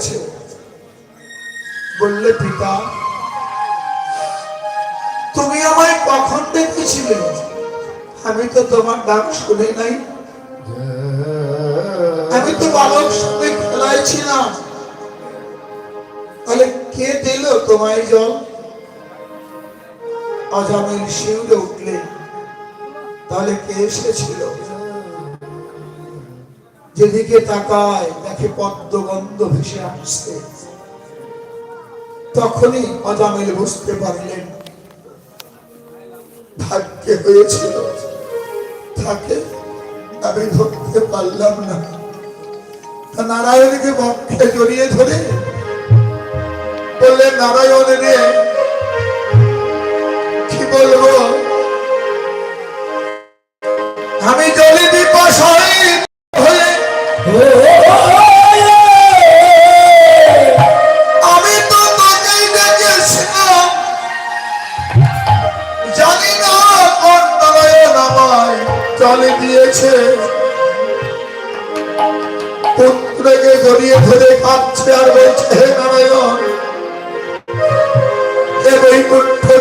কাছে বললে, পিতা, তুমি আমায় কখন দেখেছিলে? আমি তো তোমার ডাক শুনে নাই। আমি তো বালক সঙ্গে খেলায় ছিলাম। তাহলে কে দিল তোমায় জল? অজামিল শিউরে উঠলে, তাহলে কে এসেছিল? যেদিকে তাকায় দেখে পদ্মগন্ধ ভেসে আসছে। তখনই অজামিল বুঝতে পারলেন, ভাগ্যে হয়েছিল। তাকে আমি ধরতে পারলাম না। নারায়ণকে বক্ষে জড়িয়ে ধরে বললেন, নারায়ণ রে, কি বলব?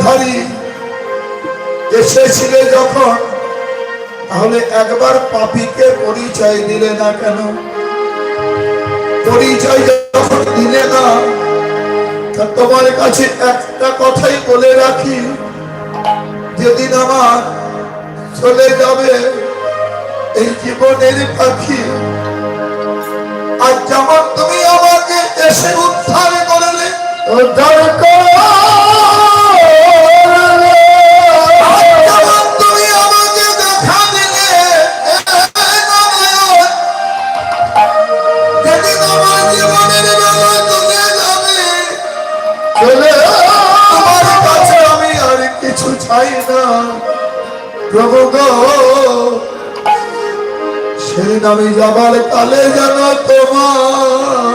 বৈকুণ্ঠধারী এসেছিলে যখন, তাহলে একবার পাপিকে পরিচয় দিলে না কেন? পরিচয় যখন দিলে না তোমার কাছে একটা কথাই বলে রাখি, যেদিন আমার চলে যাবে এই জীবনের পাখি। আর যেমন তুমি আমাকে এসে উদ্ধার করলে উদ্ধার করো। আমি যাবার কালে যেন তোমার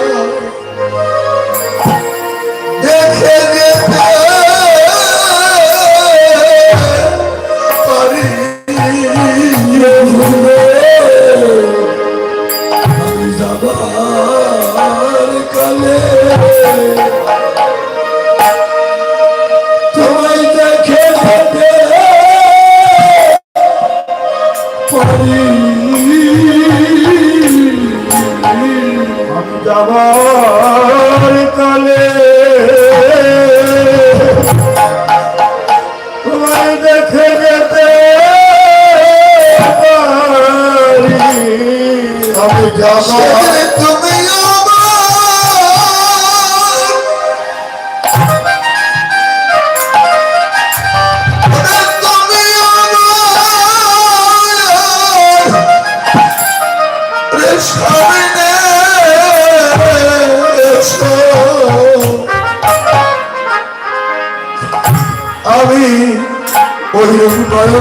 যাবার কালে। তোমায় দেখে যেতে আমি যাবার ওই বড়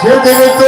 সেদিন তুমি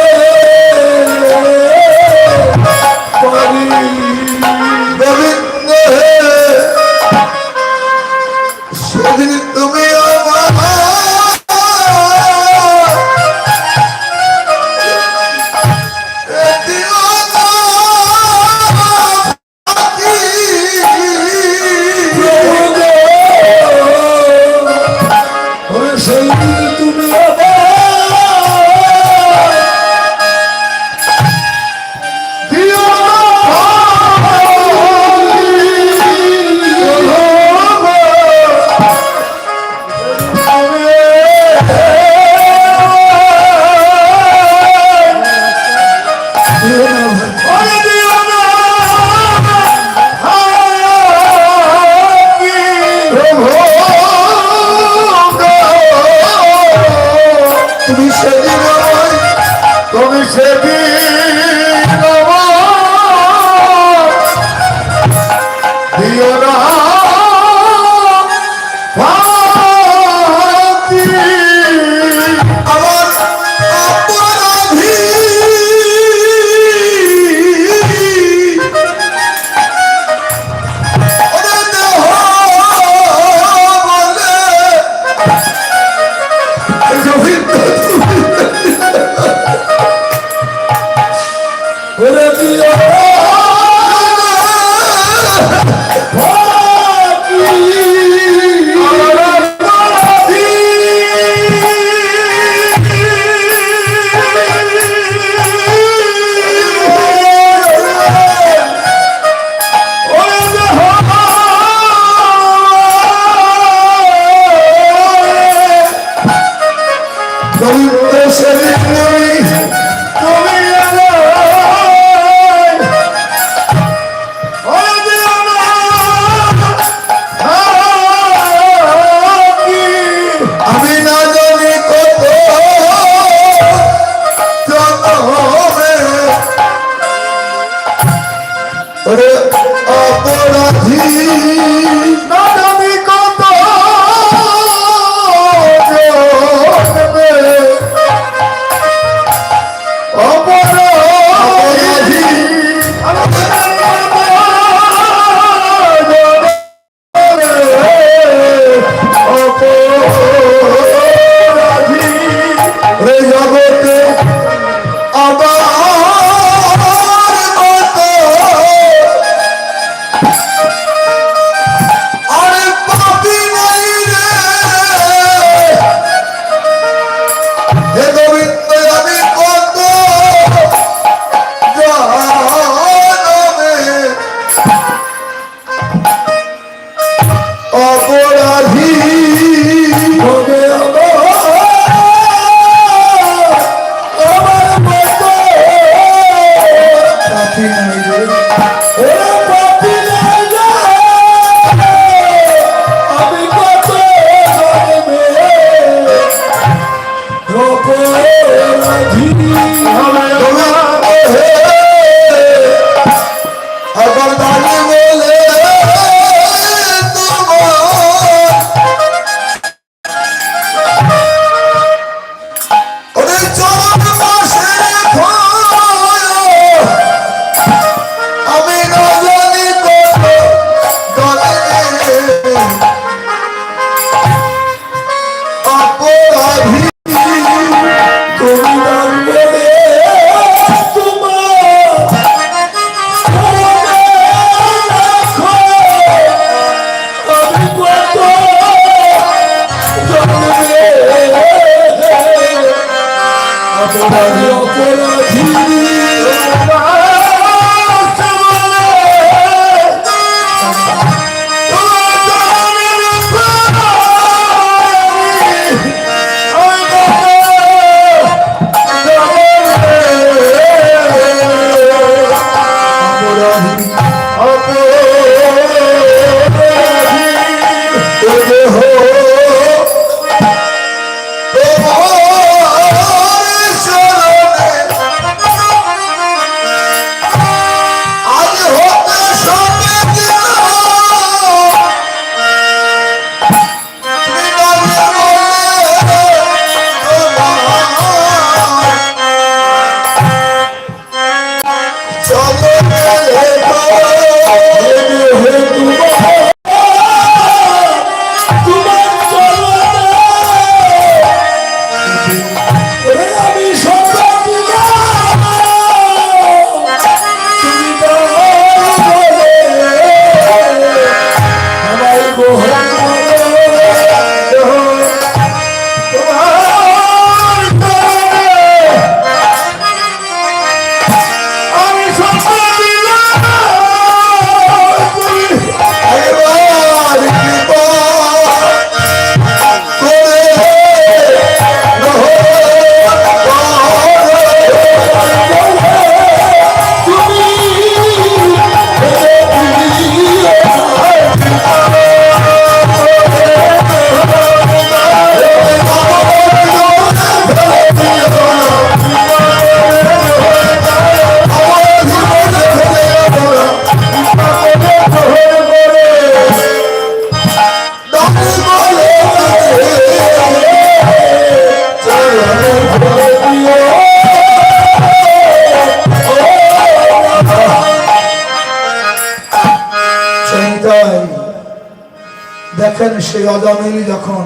অজামিল যখন?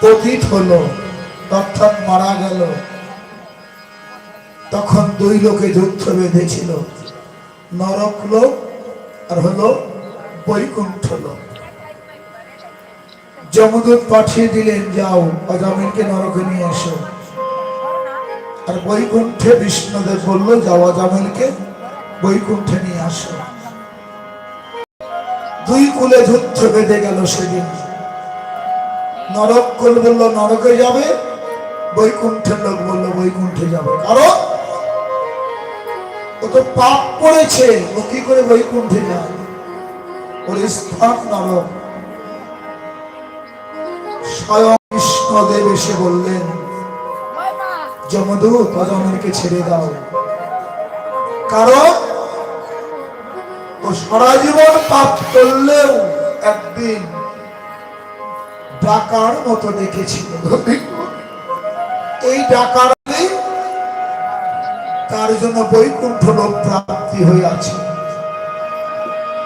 পতিত হলো, অর্থাৎ মারা গেল। তখন দুই লোকে যুদ্ধ বেঁধেছিল। নরক লোক আর হলো বৈকুণ্ঠ লোক। যমদূত পাঠিয়ে দিলেন, যাও, অজামিনকে নরকে নিয়ে এসো। আর বৈকুণ্ঠে বিষ্ণুদেব বলল, যাও অজামিলকে বৈকুণ্ঠে নিয়ে আসো। দুই কুলে যুদ্ধ বেঁধে গেল সেদিন। নরক কুল বলল, নরকে যাবে? বৈকুণ্ঠের লোক বলল, বৈকুণ্ঠে যাবে। কারণ ও তো পাপ করেছে, ও কি করে বৈকুণ্ঠে যায়? ওর স্থান নরক। স্বয়ং কৃষ্ণদেব এসে বললেন, যমদূত অজমেরকে ছেড়ে দাও। কারণ সারা জীবন পাপ করলেও একদিন ডাকার মতো দেখেছিল এই ডাকার তার জন্য বৈকুণ্ঠ লোক প্রাপ্তি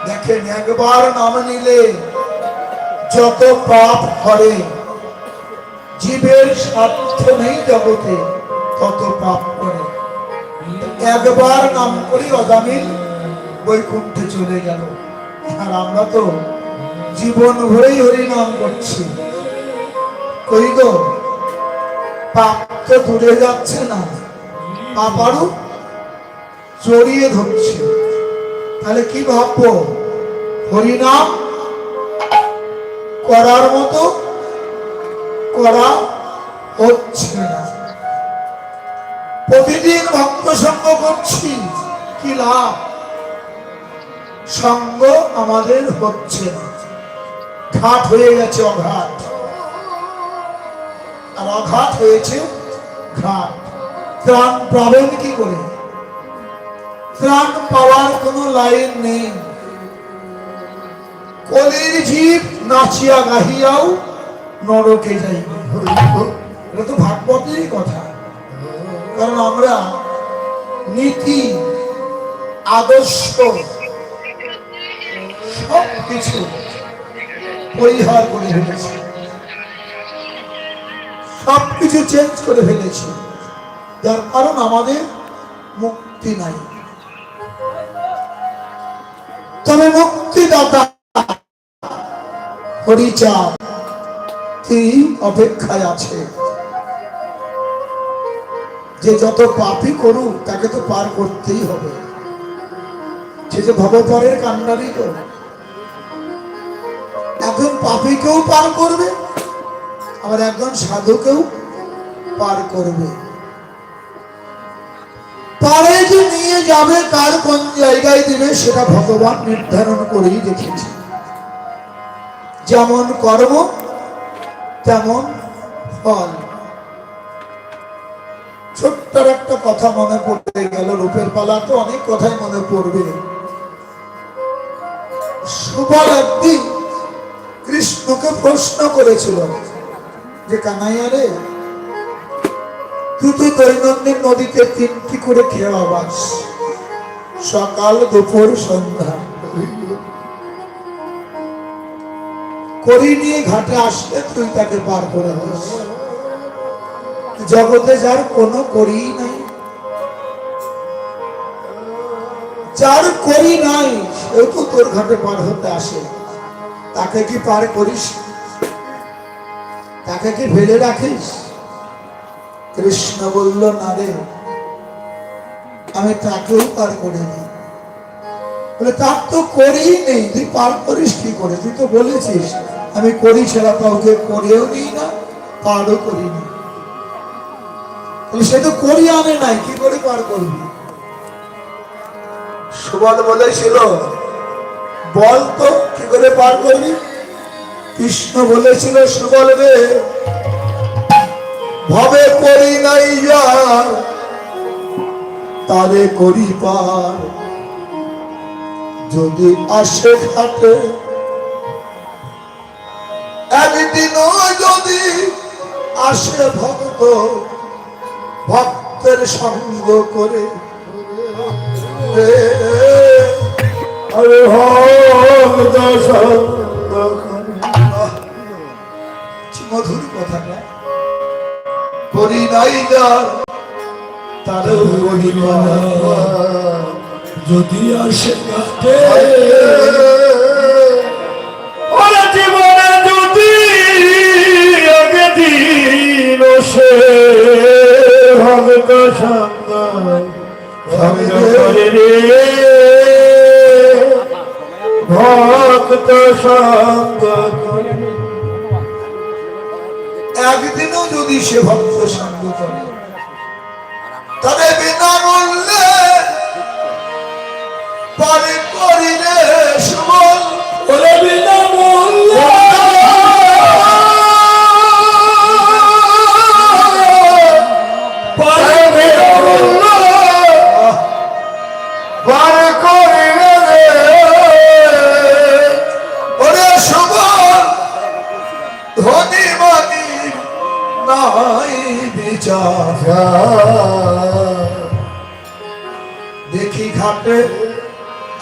দেখেন, একবার নাম নিলে যত পাপ করে, জীবের স্বার্থ নেই জগতে, তত পাপ করে। একবার নাম করি অজামিল বৈকুণ্ঠে চলে গেল। আর আমরা তো জীবন ভরেই হরি নাম করছি। কই গো? পাপ তো দূরে যাচ্ছে না। পাপ আরও জড়িয়ে ধরছে। তাহলে কি ভাববো? হরিনাম করার মতো করা হচ্ছে না। প্রতিদিন ভক্ত সঙ্গ করছি। কি লাভ? সঙ্গ আমাদের হচ্ছে না। ঘাট হয়ে গেছে অঘাট আর অঘাট হয়েছে ঘাট ত্রাণ পাবেন কি করে? ত্রাণ পাওয়ার কোনো লাইন নেই। কলির জীব নাচিয়া গাহিয়াও নরকে যাইবে। এটা তো ভাগবতেরই কথা। কারণ আমরা নীতি, আদর্শ সব কিছু পরিহার করে ফেলেছি। সব কিছু চেঞ্জ করে ফেলেছি। যার কারণ আমাদের মুক্তি নাই। তবে মুক্তিদাতা তিনি অপেক্ষায় আছে। যে যত পাপই করুক, তাকে তো পার করতেই হবে। সে যে ভবপরের কান্ডারি তো একজন পাপীকেও পার করবে, আবার একজন সাধুকেও পার করবে। পারে যে নিয়ে যাবে, কার কোন জায়গায় দিবে, সেটা ভগবান নির্ধারণ করেই রেখেছে যেমন কর্ম, তেমন ফল। ছোট্ট একটা কথা মনে পড়তে গেল, রূপের পালা তো অনেক কথাই মনে পড়বে। সুবল একদিন কৃষ্ণকে প্রশ্ন করেছিল যে, কানাইয়া রে, তুই তো দৈনন্দিন নদীতে তিনটি করে খেয়ে আবাস সকাল, দুপুর, সন্ধ্যা। করি নিয়ে ঘাটে আসলে তুই তাকে পার করে দিস। জগতে যার কোনো করি নাই। যার করি নাই, সেও তো তোর ঘাটে পার হতে আসে। তাকে কি পার করিস? তাকে কি ফেলে রাখিস? কৃষ্ণ বলল, না রে, আমি তাকেও পার করে দিই বলে, তার তো করেই নেই, তুই পার করিস কি করে? তুই তো বলেছিস, আমি করি ছাড়া কাউকে করেও নিই না, পারও করি না বলে, সে তো করি আনে নাই, কি করে পার করবি? সুবল বলেছিল বল তো, কি করে পার করবি? কৃষ্ণ বলেছিল, সুবল রে, ভবে করি নাই যার তারে করি পার। যদি আসে ঘাটে, একদিনও যদি আসে ভক্ত, ভক্তের সঙ্গ করে আরে মধুর কথাটা করি নাই তার যদি আসে কাটে জীবনে যদি আগে দিন সে সঙ্গ করে রে ভক্ত সঙ্গ একদিনও যদি সে ভক্ত সঙ্গ করে, তবে বিনামূল্যে পারে করিলে সুমন। বলে বিনামূল্যে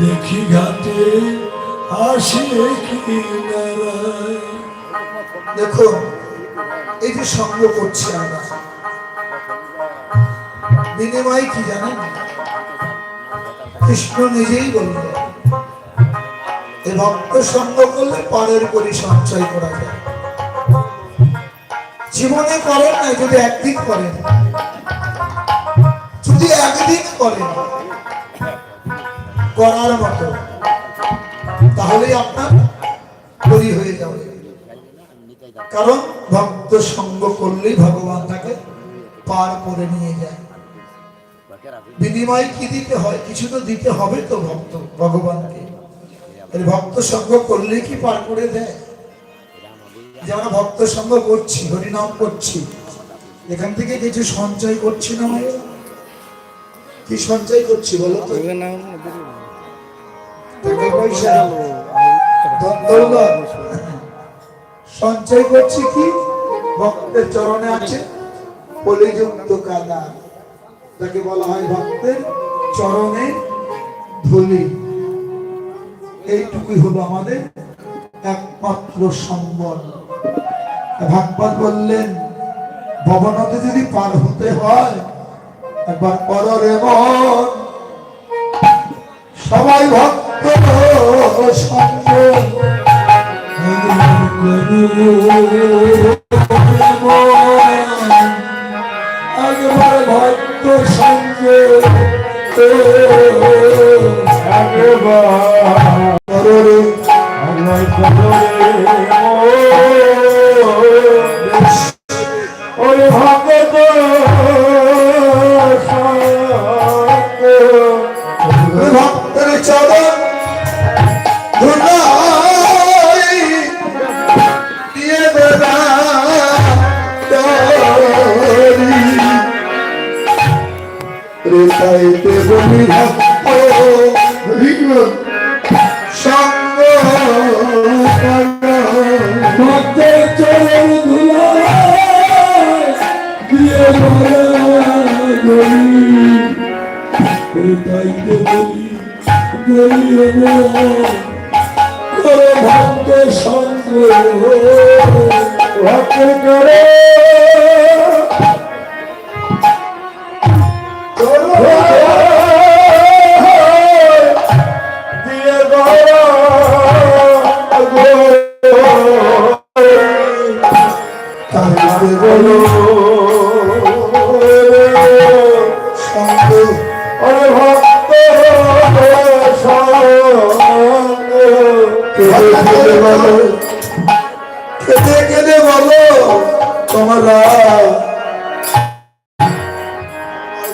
দেখি ঘাটে আসে কি দেখুন, এই যে সঙ্গ করছি আমরা। বিনিময় কি জানেন? কৃষ্ণ নিজেই বললেন এই ভক্ত সঙ্গ করলে পরের করি সঞ্চয় করা যায়। জীবনে করেন না, যদি একদিন করেন। যদি একদিন করেন করার মতো। তাহলেই আপনার করি হয়ে যাবে। কারণ ভক্ত সঙ্গ করলেই ভগবান তাকে পার করে নিয়ে যায়। বিনিময় কি দিতে হয়? কিছু তো দিতে হবে তো ভক্ত, ভগবানকে। ভক্ত সঙ্গ করলেই কি পার করে দেয়? যে আমরা ভক্ত সঙ্গ করছি, হরিনাম করছি, এখান থেকে কিছু সঞ্চয় করছি না কি সঞ্চয় করছি বলো তো? সঞ্চয় কি? ভক্তের চরণে আছে পলিযুক্ত কাদা। তাকে বলা হয় ভক্তের চরণে ধুলি। এইটুকুই হলো আমাদের একমাত্র সম্বল। ভাগবত বললেন, ভবনতে যদি পার হতে হয়, একবার পরে মন। সবাই ভক্ত একবার ভক্ত সঙ্গে একবার। কররে আমার কবরে ওই সঙ্গ